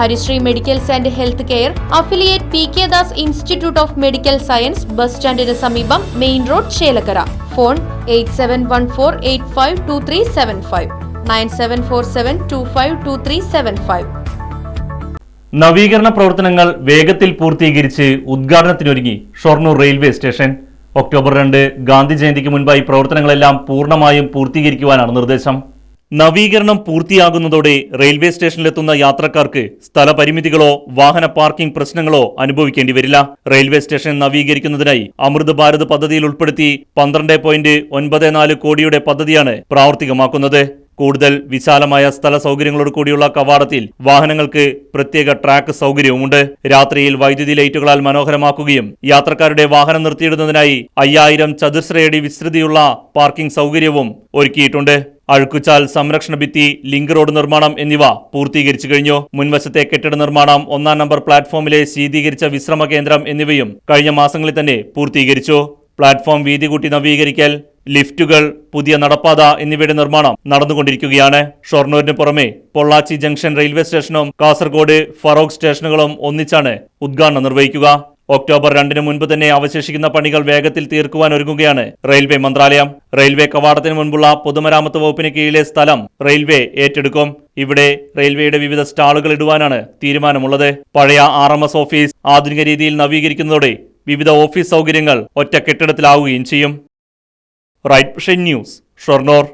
Harisree medicals and health care affiliate P K Das institute of medical science bus സ്റ്റാൻഡിന് സമീപം main road Chelakkara. Phone eight seven one four eight five two three seven five. Nine seven four seven two five two three seven five. നവീകരണ പ്രവർത്തനങ്ങൾ വേഗത്തിൽ പൂർത്തീകരിച്ച് ഉദ്ഘാടനത്തിനൊരുങ്ങി Shoranur railway station. October രണ്ട് ഗാന്ധി ജയന്തിക്ക് മുൻപായി പ്രവർത്തനങ്ങളെല്ലാം പൂർണമായും പൂർത്തീകരിക്കുവാനാണ് നിർദ്ദേശം. നവീകരണം പൂർത്തിയാകുന്നതോടെ റെയിൽവേ സ്റ്റേഷനിലെത്തുന്ന യാത്രക്കാർക്ക് സ്ഥലപരിമിതികളോ വാഹന പാർക്കിംഗ് പ്രശ്നങ്ങളോ അനുഭവിക്കേണ്ടി വരില്ല. റെയിൽവേ സ്റ്റേഷൻ നവീകരിക്കുന്നതിനായി അമൃത് ഭാരത് പദ്ധതിയിൽ ഉൾപ്പെടുത്തി പന്ത്രണ്ട് കോടിയുടെ പദ്ധതിയാണ് പ്രാവർത്തികമാക്കുന്നത്. കൂടുതൽ വിശാലമായ സ്ഥല സൗകര്യങ്ങളോട് കൂടിയുള്ള കവാടത്തിൽ വാഹനങ്ങൾക്ക് പ്രത്യേക ട്രാക്ക് സൗകര്യവുമുണ്ട്. രാത്രിയിൽ വൈദ്യുതി ലൈറ്റുകളാൽ മനോഹരമാക്കുകയും യാത്രക്കാരുടെ വാഹനം നിർത്തിയിടുന്നതിനായി അയ്യായിരം ചതുശ്രയടി വിസ്തൃതിയുള്ള പാർക്കിംഗ് സൗകര്യവും ഒരുക്കിയിട്ടുണ്ട്. അഴുക്കുചാൽ സംരക്ഷണ ഭിത്തി ലിങ്ക് റോഡ് നിർമ്മാണം എന്നിവ പൂർത്തീകരിച്ചു കഴിഞ്ഞു. മുൻവശത്തെ കെട്ടിട നിർമ്മാണം ഒന്നാം നമ്പർ പ്ലാറ്റ്ഫോമിലെ ശീതീകരിച്ച വിശ്രമ കേന്ദ്രം എന്നിവയും കഴിഞ്ഞ മാസങ്ങളിൽ തന്നെ പൂർത്തീകരിച്ചു. പ്ലാറ്റ്ഫോം വീതി കൂട്ടി നവീകരിക്കൽ ലിഫ്റ്റുകൾ പുതിയ നടപ്പാത എന്നിവയുടെ നിർമ്മാണം നടന്നുകൊണ്ടിരിക്കുകയാണ്. ഷൊർണൂരിന് പുറമെ പൊള്ളാച്ചി ജംഗ്ഷൻ റെയിൽവേ സ്റ്റേഷനും കാസർഗോഡ് ഫറോക്ക് സ്റ്റേഷനുകളും ഒന്നിച്ചാണ് ഉദ്ഘാടനം നിർവഹിക്കുക. ഒക്ടോബർ രണ്ടിന് മുൻപ് തന്നെ അവശേഷിക്കുന്ന പണികൾ വേഗത്തിൽ തീർക്കുവാൻ ഒരുങ്ങുകയാണ് റെയിൽവേ മന്ത്രാലയം. റെയിൽവേ കവാടത്തിന് മുൻപുള്ള പൊതുമരാമത്ത് വകുപ്പിന് കീഴിലെ സ്ഥലം റെയിൽവേ ഏറ്റെടുക്കും. ഇവിടെ റെയിൽവേയുടെ വിവിധ സ്റ്റാളുകൾ ഇടുവാനാണ് തീരുമാനമുള്ളത്. പഴയ ആർ ഓഫീസ് ആധുനിക രീതിയിൽ നവീകരിക്കുന്നതോടെ വിവിധ ഓഫീസ് സൗകര്യങ്ങൾ ഒറ്റ കെട്ടിടത്തിലാവുകയും ചെയ്യും. Right news Shoranur